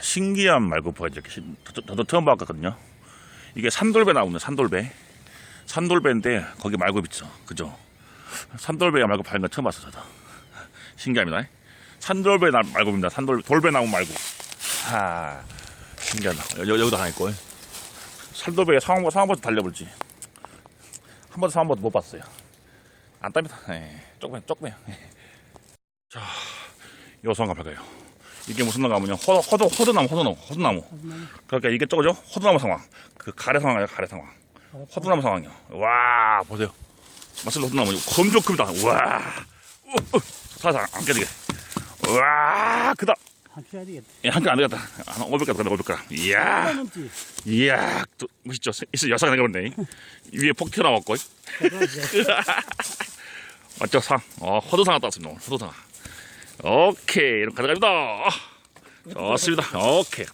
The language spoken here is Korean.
신기한 말고파 이제 저도 처음 봤거든요. 이게 산돌배 나오네 산돌배. 산돌배인데 거기 말고 있죠. 그죠? 산돌배 말고 파는 건 처음 봤어 저도. 신기합니다. 산돌배 나 말고입니다. 산돌 돌배 나무 말고. 하 신기하다. 여, 여기도 하나 있고. 산돌배에 상황 상황버스 달려볼지. 한 번도 상황버스 못 봤어요. 안 땁니다. 예, 조금만 조금만. 자, 요소 한번 볼까요? 이게 무슨 나무냐? 허, 허도, 허도나무, 허도나무, 허도나무. 그러니까 이게 저거죠? 허도나무 상황. 그 가래 상황이에요, 가래 상황. 허도나무 상황이요. 와, 보세요. 마슬 허도나무. 이거 검정 큽니다. 와, 우, 우, 사상 안 깨지게. 와, 크다. 한 켜야 되겠다. 예, 한개안 되겠다. 한 500g, 500g. 이야, 넘지. 이야, 또, 멋있죠? 있어, 여사가 나가버렸네. 위에 폭 튀어나왔고. 맞죠, 상? 어, 허도상아 땄습니다, 오늘 허도상아. 오케이, 이렇게 가져갑니다. 좋습니다. 오케이.